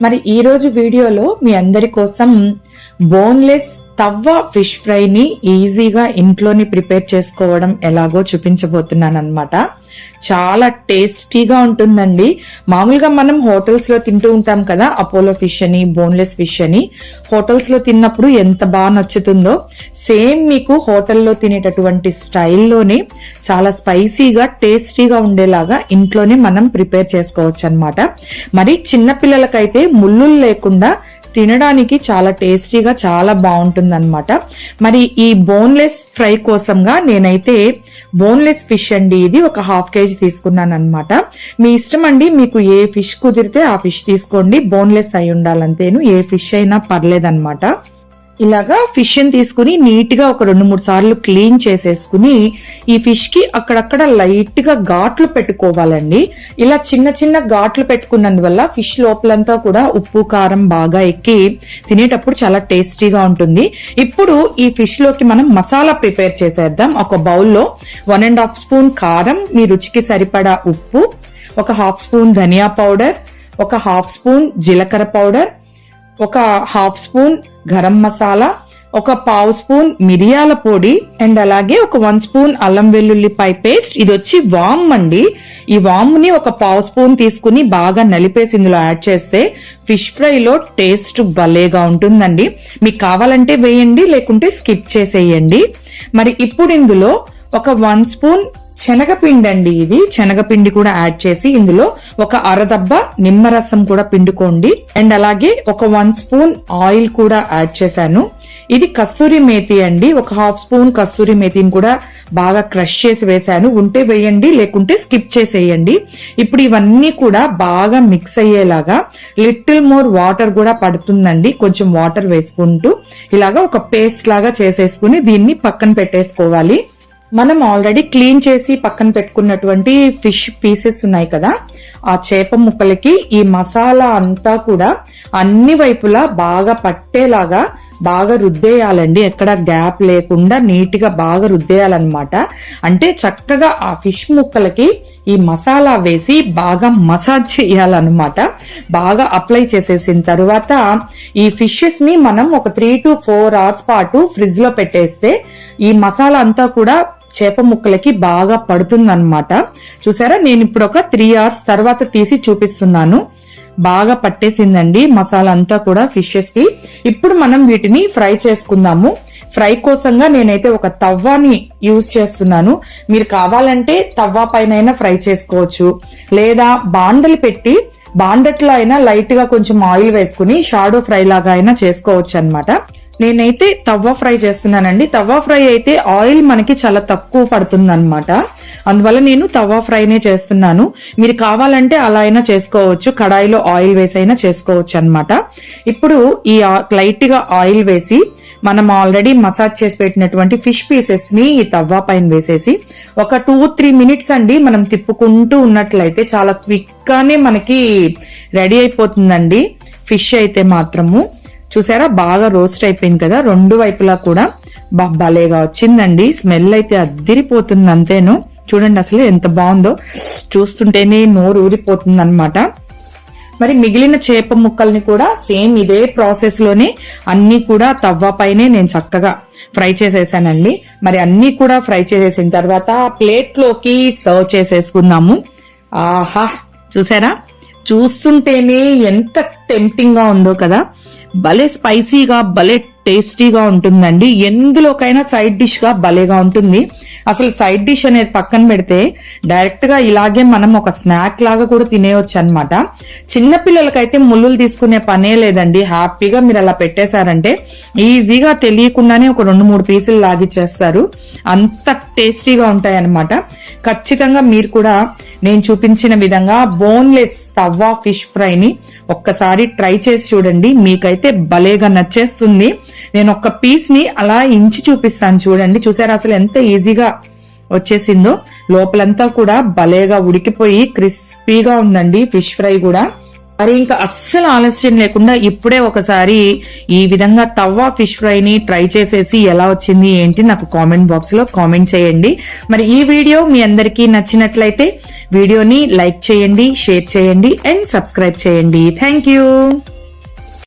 మరి ఈ రోజు వీడియోలో మీ అందరి కోసం బోన్లెస్ తవ్వ ఫిష్ ఫ్రైని ఈజీగా ఇంట్లోని ప్రిపేర్ చేసుకోవడం ఎలాగో చూపించబోతున్నాను అనమాట చాలా టేస్టీగా ఉంటుందండి. మామూలుగా మనం హోటల్స్లో తింటూ ఉంటాం కదా అపోలో ఫిష్ అని బోన్లెస్ ఫిష్ అని. హోటల్స్లో తిన్నప్పుడు ఎంత బాగా నచ్చుతుందో. సేమ్ మీకు హోటల్లో తినేటటువంటి స్టైల్లోనే చాలా స్పైసీగా టేస్టీగా ఉండేలాగా ఇంట్లోనే మనం ప్రిపేర్ చేసుకోవచ్చు అనమాట మరి చిన్నపిల్లలకైతే ముళ్ళు లేకుండా తినడానికి చాలా టేస్టీగా చాలా బాగుంటుంది అనమాట మరి ఈ బోన్లెస్ ఫ్రై కోసంగా నేనైతే బోన్లెస్ ఫిష్ అండి ఇది ఒక హాఫ్ కేజీ తీసుకున్నాను అనమాట మీ ఇష్టం అండి మీకు ఏ ఫిష్ కుదిరితే ఆ ఫిష్ తీసుకోండి. బోన్లెస్ అయి ఉండాలంతేను ఏ ఫిష్ అయినా పర్లేదన్నమాట. ఇలాగా ఫిష్ని తీసుకుని నీట్గా ఒక రెండు మూడు సార్లు క్లీన్ చేసేసుకుని ఈ ఫిష్కి అక్కడక్కడ లైట్గా ఘాట్లు పెట్టుకోవాలండి. ఇలా చిన్న చిన్న ఘాట్లు పెట్టుకున్నందువల్ల ఫిష్ లోపలంతా కూడా ఉప్పు కారం బాగా ఎక్కి తినేటప్పుడు చాలా టేస్టీగా ఉంటుంది. ఇప్పుడు ఈ ఫిష్లోకి మనం మసాలా ప్రిపేర్ చేసేద్దాం. ఒక బౌల్లో వన్ అండ్ హాఫ్ స్పూన్ కారం మీ రుచికి సరిపడా ఉప్పు ఒక హాఫ్ స్పూన్ ధనియా పౌడర్ ఒక హాఫ్ స్పూన్ జీలకర్ర పౌడర్ ఒక హాఫ్ స్పూన్ గరం మసాలా ఒక పావు స్పూన్ మిరియాల పొడి అండ్ అలాగే ఒక వన్ స్పూన్ అల్లం వెల్లుల్లిపాయ పేస్ట్ ఇది వచ్చి వామ్ అండి. ఈ వామ్ని ఒక పావు స్పూన్ తీసుకుని బాగా నలిపేసి ఇందులో యాడ్ చేస్తే ఫిష్ ఫ్రైలో టేస్ట్ భలేగా ఉంటుందండి. మీకు కావాలంటే వేయండి లేకుంటే స్కిప్ చేసేయండి. మరి ఇప్పుడు ఇందులో ఒక వన్ స్పూన్ శనగపిండి అండి ఇది. శనగపిండి కూడా యాడ్ చేసి ఇందులో ఒక అరదబ్బ నిమ్మరసం కూడా పిండుకోండి. అండ్ అలాగే ఒక వన్ స్పూన్ ఆయిల్ కూడా యాడ్ చేశాను. ఇది కస్తూరి మేతి అండి. ఒక హాఫ్ స్పూన్ కస్తూరి మేతిని కూడా బాగా క్రష్ చేసి వేశాను. ఉంటే వేయండి లేకుంటే స్కిప్ చేసేయండి. ఇప్పుడు ఇవన్నీ కూడా బాగా మిక్స్ అయ్యేలాగా లిటిల్ మోర్ వాటర్ కూడా పడుతుందండి. కొంచెం వాటర్ వేసుకుంటూ ఇలాగా ఒక పేస్ట్ లాగా చేసేసుకుని దీన్ని పక్కన పెట్టేసుకోవాలి. మనం ఆల్రెడీ క్లీన్ చేసి పక్కన పెట్టుకున్నటువంటి ఫిష్ పీసెస్ ఉన్నాయి కదా ఆ చేప ముక్కలకి ఈ మసాలా అంతా కూడా అన్ని వైపులా బాగా పట్టేలాగా బాగా రుద్దేయాలండి. ఎక్కడ గ్యాప్ లేకుండా నీట్గా బాగా రుద్దేయాలన్నమాట. అంటే చక్కగా ఆ ఫిష్ ముక్కలకి ఈ మసాలా వేసి బాగా మసాజ్ చేయాలన్నమాట. బాగా అప్లై చేసేసిన తర్వాత ఈ ఫిషెస్ని మనం ఒక త్రీ టు ఫోర్ అవర్స్ పాటు ఫ్రిడ్జ్లో పెట్టేస్తే ఈ మసాలా అంతా కూడా చేప ముక్కలకి బాగా పడుతుందన్నమాట. చూసారా? నేను ఇప్పుడు ఒక త్రీ అవర్స్ తర్వాత తీసి చూపిస్తున్నాను. బాగా పట్టేసిందండి మసాలా అంతా కూడా ఫిషెస్కి. ఇప్పుడు మనం వీటిని ఫ్రై చేసుకుందాము. ఫ్రై కోసంగా నేనైతే ఒక తవ్వాని యూజ్ చేస్తున్నాను. మీరు కావాలంటే తవ్వా పైన ఫ్రై చేసుకోవచ్చు. లేదా బాండలు పెట్టి బాండట్లో అయినా లైట్గా కొంచెం ఆయిల్ వేసుకుని షాడో ఫ్రై లాగా అయినా చేసుకోవచ్చు అనమాట నేనైతే తవ్వ ఫ్రై చేస్తున్నానండి. తవ్వ ఫ్రై అయితే ఆయిల్ మనకి చాలా తక్కువ పడుతుంది అనమాట అందువల్ల నేను తవ్వ ఫ్రైనే చేస్తున్నాను. మీరు కావాలంటే అలా అయినా చేసుకోవచ్చు. కడాయిలో ఆయిల్ వేసి అయినా చేసుకోవచ్చు అనమాట ఇప్పుడు ఈ లైట్గా ఆయిల్ వేసి మనం ఆల్రెడీ మసాజ్ చేసి పెట్టినటువంటి ఫిష్ పీసెస్ని ఈ తవ్వా పైన వేసేసి ఒక టూ త్రీ మినిట్స్ అండి మనం తిప్పుకుంటూ ఉన్నట్లయితే చాలా క్విక్ గానే మనకి రెడీ అయిపోతుందండి ఫిష్ అయితే మాత్రము. చూసారా? బాగా రోస్ట్ అయిపోయింది కదా? రెండు వైపులా కూడా భలేగా వచ్చిందండి. స్మెల్ అయితే అద్దిరిపోతుంది అంతేను. చూడండి అసలు ఎంత బాగుందో. చూస్తుంటేనే నోరు ఊరిపోతుంది అనమాట మరి మిగిలిన చేప ముక్కల్ని కూడా సేమ్ ఇదే ప్రాసెస్లోనే అన్ని కూడా తవ్వ పైనే నేను చక్కగా ఫ్రై చేసేసానండి. మరి అన్ని కూడా ఫ్రై చేసేసిన తర్వాత ప్లేట్లోకి సర్వ్ చేసేసుకుందాము. ఆహా! చూసారా? చూస్తుంటేనే ఎంత టెంప్టింగ్గా ఉందో కదా? భలే స్పైసీగా భలే టేస్టీగా ఉంటుందండి. ఎందులోకైనా సైడ్ డిష్గా భలేగా ఉంటుంది. అసలు సైడ్ డిష్ అనేది పక్కన పెడితే డైరెక్ట్గా ఇలాగే మనం ఒక స్నాక్ లాగా కూడా తినేయొచ్చు అనమాట చిన్నపిల్లలకైతే ముళ్ళులు తీసుకునే పనే లేదండి. హ్యాపీగా మీరు అలా పెట్టేశారంటే ఈజీగా తెలియకుండానే ఒక రెండు మూడు పీసులు లాగిచ్చేస్తారు అంత టేస్టీగా ఉంటాయి అనమాట ఖచ్చితంగా మీరు కూడా నేను చూపించిన విధంగా బోన్లెస్ తవ్వా ఫిష్ ఫ్రైని ఒక్కసారి ట్రై చేసి చూడండి. మీకైతే భలేగా నచ్చేస్తుంది. నేను ఒక్క పీస్ని అలా ఇంచి చూపిస్తాను చూడండి. చూసారా అసలు ఎంత ఈజీగా వచ్చేసిందో. లోపలంతా కూడా భలేగా ఉడికిపోయి క్రిస్పీగా ఉందండి ఫిష్ ఫ్రై కూడా. మరి ఇంకా అస్సలు ఆలస్యం లేకుండా ఇప్పుడే ఒకసారి ఈ విధంగా తవ్వా ఫిష్ ఫ్రైని ట్రై చేసేసి ఎలా వచ్చింది ఏంటి నాకు కామెంట్ బాక్స్లో కామెంట్ చేయండి. మరి ఈ వీడియో మీ అందరికీ నచ్చినట్లయితే వీడియోని లైక్ చేయండి షేర్ చేయండి అండ్ సబ్స్క్రైబ్ చేయండి. Thank you.